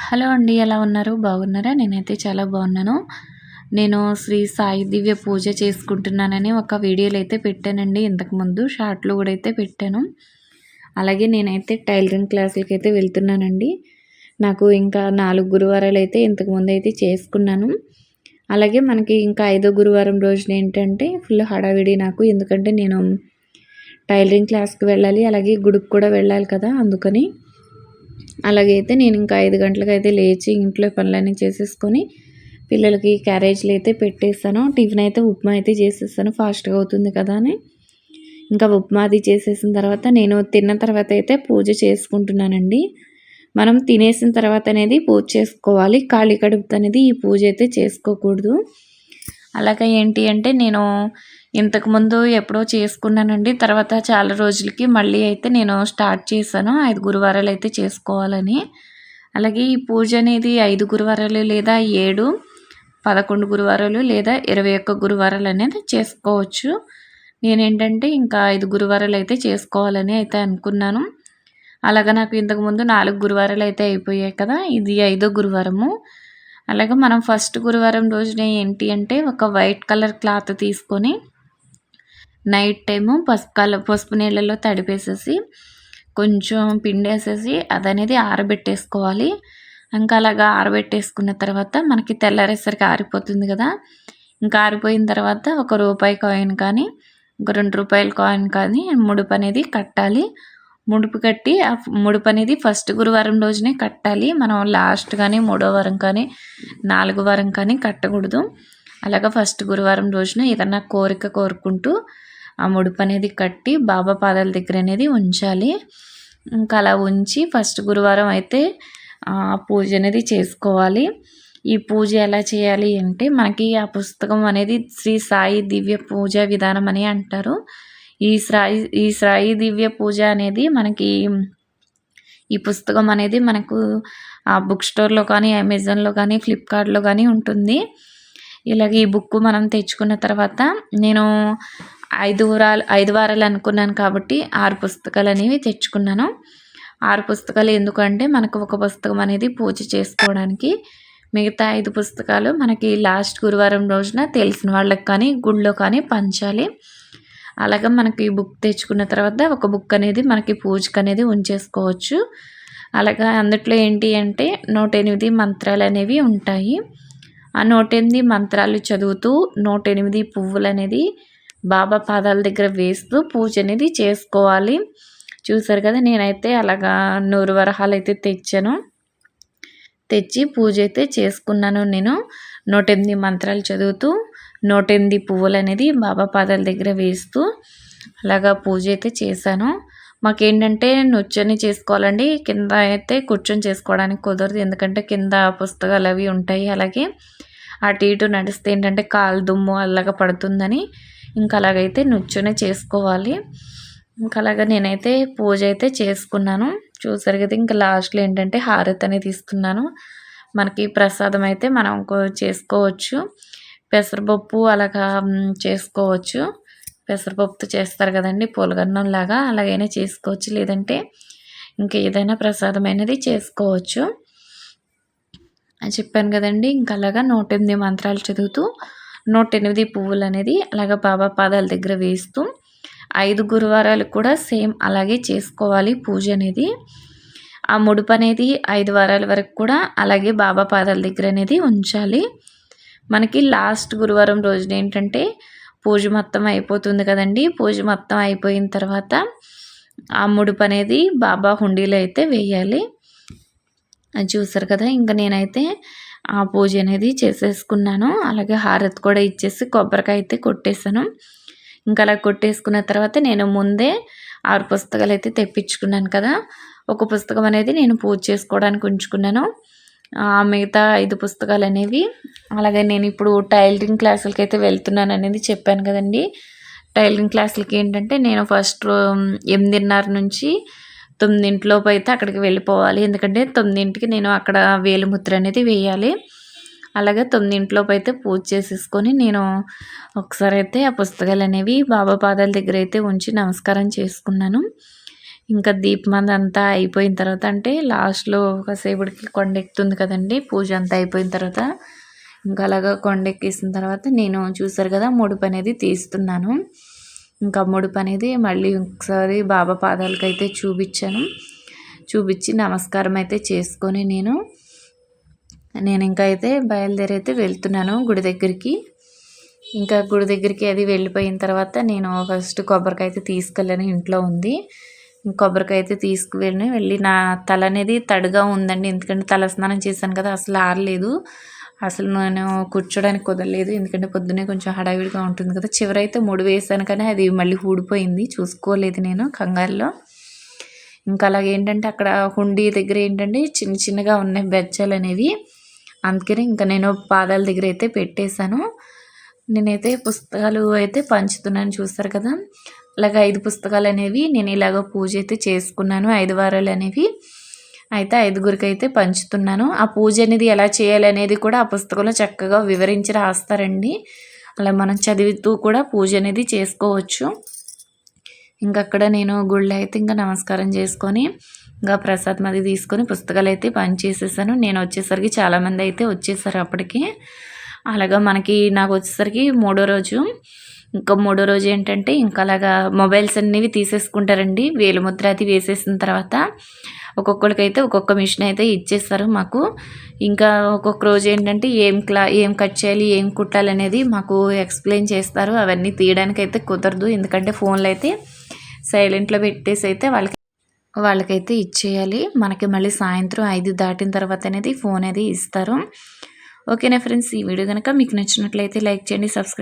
Hello అండి ఎలా ఉన్నారు? బాగున్నారా? నేనైతే చాలా బాగున్నాను. నేను శ్రీ సాయి దివ్య పూజ చేసుకుంటున్నానని ఒక వీడియోలు అయితే పెట్టానండి. ఇంతకుముందు షార్ట్లు కూడా అయితే పెట్టాను. అలాగే నేనైతే టైలరింగ్ క్లాసులకి అయితే వెళ్తున్నానండి. నాకు ఇంకా నాలుగు గురువారాలు అయితే ఇంతకుముందు అయితే చేసుకున్నాను. అలాగే మనకి ఇంకా ఐదో గురువారం రోజున ఏంటంటే ఫుల్ హడావిడి నాకు. ఎందుకంటే నేను టైలరింగ్ క్లాస్కి వెళ్ళాలి అలాగే గుడికి కూడా వెళ్ళాలి కదా అందుకని. అలాగైతే నేను ఇంకా ఐదు గంటలకు అయితే లేచి ఇంట్లో పనులన్నీ చేసేసుకొని పిల్లలకి క్యారేజ్లు అయితే పెట్టేస్తాను. టిఫిన్ అయితే ఉప్మా అయితే చేసేస్తాను. ఫాస్ట్గా అవుతుంది కదా అని. ఇంకా ఉప్మా అది చేసేసిన తర్వాత నేను తిన్న తర్వాత అయితే పూజ చేసుకుంటున్నానండి. మనం తినేసిన తర్వాత అనేది పూజ చేసుకోవాలి. ఖాళీ కడుపుతో అనేది ఈ పూజ అయితే చేసుకోకూడదు. అలాగే ఏంటి అంటే నేను ఇంతకుముందు ఎప్పుడో చేసుకున్నానండి. తర్వాత చాలా రోజులకి మళ్ళీ అయితే నేను స్టార్ట్ చేశాను. ఐదు గురువారాలు అయితే చేసుకోవాలని. అలాగే ఈ పూజ అనేది ఐదు గురువారాలు లేదా ఏడు పదకొండు గురువారాలు లేదా ఇరవై ఒక్క గురువారాలు అనేది చేసుకోవచ్చు. నేనేంటంటే ఇంకా ఐదు గురువారాలు అయితే చేసుకోవాలని అయితే అనుకున్నాను. అలాగా నాకు ఇంతకుముందు నాలుగు గురువారాలు అయితే అయిపోయాయి కదా ఇది ఐదో గురువారము. అలాగే మనం ఫస్ట్ గురువారం రోజున ఏంటి అంటే ఒక వైట్ కలర్ క్లాత్ తీసుకొని నైట్ టైము పసుపు కల పసుపు నీళ్ళలో తడిపేసేసి కొంచెం పిండి వేసేసి అదనేది ఆరబెట్టేసుకోవాలి. ఇంకా అలాగా ఆరబెట్టేసుకున్న తర్వాత మనకి తెల్లారేసరికి ఆరిపోతుంది కదా. ఇంకా ఆరిపోయిన తర్వాత ఒక రూపాయి కాయిన్ కానీ ఒక రెండు రూపాయల కాయిన్ కానీ ముడుపు అనేది కట్టాలి. ముడుపు కట్టి ఆ ముడుపు అనేది ఫస్ట్ గురువారం రోజునే కట్టాలి. మనం లాస్ట్ కానీ మూడో వారం కానీ నాలుగో వారం కానీ కట్టకూడదు. అలాగా ఫస్ట్ గురువారం రోజున ఏదన్నా కోరిక కోరుకుంటూ ఆ ముడుపు అనేది కట్టి బాబా పాదాల దగ్గర అనేది ఉంచాలి. ఇంకా అలా ఉంచి ఫస్ట్ గురువారం అయితే ఆ పూజ అనేది చేసుకోవాలి. ఈ పూజ ఎలా చేయాలి అంటే మనకి ఆ పుస్తకం అనేది శ్రీ సాయి దివ్య పూజ విధానం అని అంటారు. ఈ సాయి ఈ సాయి దివ్య పూజ అనేది మనకి ఈ పుస్తకం అనేది మనకు ఆ బుక్ స్టోర్లో కానీ అమెజాన్లో కానీ ఫ్లిప్కార్ట్లో కానీ ఉంటుంది. ఇలాగ ఈ బుక్ మనం తెచ్చుకున్న తర్వాత నేను ఐదు వారాలు ఐదు వారాలు అనుకున్నాను కాబట్టి ఆరు పుస్తకాలు అనేవి తెచ్చుకున్నాను. ఆరు పుస్తకాలు ఎందుకంటే మనకు ఒక పుస్తకం అనేది పూజ చేసుకోవడానికి మిగతా ఐదు పుస్తకాలు మనకి లాస్ట్ గురువారం రోజున తెలిసిన వాళ్ళకి కానీ గుళ్ళో కానీ పంచాలి. అలాగే మనకి బుక్ తెచ్చుకున్న తర్వాత ఒక బుక్ అనేది మనకి పూజకు అనేది ఉంచేసుకోవచ్చు. అలాగే అందుట్లో ఏంటి అంటే నూట ఎనిమిది మంత్రాలు అనేవి ఉంటాయి. ఆ నూట ఎనిమిది మంత్రాలు చదువుతూ నూట ఎనిమిది పువ్వులు అనేది బాబా పాదాల దగ్గర వేస్తూ పూజ అనేది చేసుకోవాలి. చూసారు కదా నేనైతే అలాగా నూరు వరహాలు అయితే తెచ్చాను. తెచ్చి పూజ అయితే చేసుకున్నాను నేను. నూట ఎనిమిది మంత్రాలు చదువుతూ నూట ఎనిమిది పువ్వులు అనేది బాబా పాదాల దగ్గర వేస్తూ అలాగా పూజ అయితే చేశాను. మాకేంటంటే నృత్యాన్ని చేసుకోవాలండి. కింద అయితే కూర్చొని చేసుకోవడానికి కుదరదు. ఎందుకంటే కింద పుస్తకాలు అవి ఉంటాయి. అలాగే అటు ఇటు నడిస్తే ఏంటంటే కాలు దుమ్ము అలాగా పడుతుందని ఇంకా అలాగైతే నుంచునే చేసుకోవాలి. ఇంకా అలాగా నేనైతే పూజ అయితే చేసుకున్నాను. చూసారు కదా ఇంకా లాస్ట్లో ఏంటంటే హారతి అనేది ఇస్తున్నాను మనకి ప్రసాదం అయితే మనం చేసుకోవచ్చు. పెసరపప్పు అలాగా చేసుకోవచ్చు. పెసరపప్పుతో చేస్తారు కదండి పూలగన్నం లాగా అలాగైనా చేసుకోవచ్చు. లేదంటే ఇంకా ఏదైనా ప్రసాదం అనేది చేసుకోవచ్చు చెప్పాను కదండి ఇంకా అలాగా నూట ఎనిమిది మంత్రాలు చదువుతూ నూట ఎనిమిది పువ్వులు అనేది అలాగే బాబా పాదాల దగ్గర వేస్తూ ఐదు గురువారాలు కూడా సేమ్ అలాగే చేసుకోవాలి పూజ అనేది. ఆ ముడుపు అనేది ఐదు వారాల వరకు కూడా అలాగే బాబా పాదాల దగ్గర అనేది ఉంచాలి. మనకి లాస్ట్ గురువారం రోజున ఏంటంటే పూజ మొత్తం అయిపోతుంది కదండి. పూజ మొత్తం అయిపోయిన తర్వాత ఆ ముడుపు అనేది బాబా హుండీలో అయితే వేయాలి. చూసారు కదా ఇంకా నేనైతే ఆ పూజ అనేది చేసేసుకున్నాను. అలాగే హారతి కూడా ఇచ్చేసి కొబ్బరికాయ అయితే కొట్టేశాను. ఇంకా అలా కొట్టేసుకున్న తర్వాత నేను ముందే ఆరు పుస్తకాలు అయితే తెప్పించుకున్నాను కదా. ఒక పుస్తకం అనేది నేను పూజ చేసుకోవడానికి ఉంచుకున్నాను. మిగతా ఐదు పుస్తకాలు అనేవి. అలాగే నేను ఇప్పుడు టైలరింగ్ క్లాసులకి అయితే వెళ్తున్నాను అనేది చెప్పాను కదండి. టైలరింగ్ క్లాసులకి ఏంటంటే నేను ఫస్ట్ ఎనిమిదిన్నర నుంచి తొమ్మిదింటిలోపు అయితే అక్కడికి వెళ్ళిపోవాలి. ఎందుకంటే తొమ్మిదింటికి నేను అక్కడ వేలుముద్ర అనేది వేయాలి. అలాగే తొమ్మిదింటిలోపు అయితే పూజ చేసేసుకొని నేను ఒకసారి అయితే ఆ పుస్తకాలు అనేవి బాబా పాదాల దగ్గర అయితే ఉంచి నమస్కారం చేసుకున్నాను. ఇంకా దీపమంది అంతా అయిపోయిన తర్వాత అంటే లాస్ట్లో కాసేపటికి కొండ ఎక్కుతుంది కదండి. పూజ అంతా అయిపోయిన తర్వాత ఇంకా అలాగా కొండ ఎక్కేసిన తర్వాత నేను చూసారు కదా ముడుపు అనేది తీస్తున్నాను. ఇంకా ముడుపు అనేది మళ్ళీ ఒకసారి బాబా పాదాలకు అయితే చూపించాను. చూపించి నమస్కారం అయితే చేసుకొని నేను నేను ఇంకా అయితే బయలుదేరి అయితే వెళ్తున్నాను గుడి దగ్గరికి. ఇంకా గుడి దగ్గరికి అది వెళ్ళిపోయిన తర్వాత నేను ఫస్ట్ కొబ్బరికాయ అయితే తీసుకెళ్ళాను ఇంట్లో ఉంది. కొబ్బరికాయ అయితే తీసుకువెళ్ళి వెళ్ళి నా తల అనేది తడిగా ఉందండి. ఎందుకంటే తల స్నానం చేశాను కదా అసలు ఆరలేదు. అసలు నేను కూర్చోడానికి కుదరలేదు. ఎందుకంటే పొద్దునే కొంచెం హడావిడిగా ఉంటుంది కదా. చివరైతే ముడి వేసాను కానీ అది మళ్ళీ ఊడిపోయింది. చూసుకోలేదు నేను కంగారులో. ఇంకా అలాగే ఏంటంటే అక్కడ హుండీ దగ్గర ఏంటంటే చిన్న చిన్నగా ఉన్నాయి బెచ్చలు అనేవి. అందుకని ఇంకా నేను పాదాల దగ్గర అయితే పెట్టేశాను. నేనైతే పుస్తకాలు అయితే పంచుతున్నాను చూస్తారు కదా. అలాగే ఐదు పుస్తకాలు అనేవి నేను ఇలాగ పూజ అయితే చేసుకున్నాను. ఐదు వారాలు అనేవి. అయితే ఐదుగురికి అయితే పంచుతున్నాను. ఆ పూజ అనేది ఎలా చేయాలి అనేది కూడా ఆ పుస్తకంలో చక్కగా వివరించి రాస్తారండి. అలా మనం చదువుతూ కూడా పూజ అనేది చేసుకోవచ్చు. ఇంకా అక్కడ నేను గుళ్ళు అయితే ఇంకా నమస్కారం చేసుకొని ఇంకా ప్రసాదం అది తీసుకొని పుస్తకాలు అయితే పనిచేసేసాను నేను వచ్చేసరికి చాలామంది అయితే వచ్చేసారు అప్పటికి. అలాగా మనకి నాకు వచ్చేసరికి మూడో రోజు. ఇంకా మూడో రోజు ఏంటంటే ఇంకా అలాగా మొబైల్స్ అనేవి తీసేసుకుంటారండి. వేలుముద్ర అది వేసేసిన తర్వాత. ఒక్కొక్కరికైతే ఒక్కొక్క మిషన్ అయితే ఇచ్చేస్తారు మాకు. ఇంకా ఒక్కొక్క రోజు ఏంటంటే ఏం క్లా ఏం కట్ చేయాలి ఏం కుట్టాలి అనేది మాకు ఎక్స్ప్లెయిన్ చేస్తారు. అవన్నీ తీయడానికి అయితే కుదరదు. ఎందుకంటే ఫోన్లు అయితే సైలెంట్లో పెట్టేసి అయితే వాళ్ళకి వాళ్ళకైతే ఇచ్చేయాలి. మనకి మళ్ళీ సాయంత్రం ఐదు దాటిన తర్వాత అనేది ఫోన్ అది ఇస్తారు. ఓకేనా ఫ్రెండ్స్? ఈ వీడియో కనుక మీకు నచ్చినట్లయితే లైక్ చేయండి సబ్స్క్రైబ్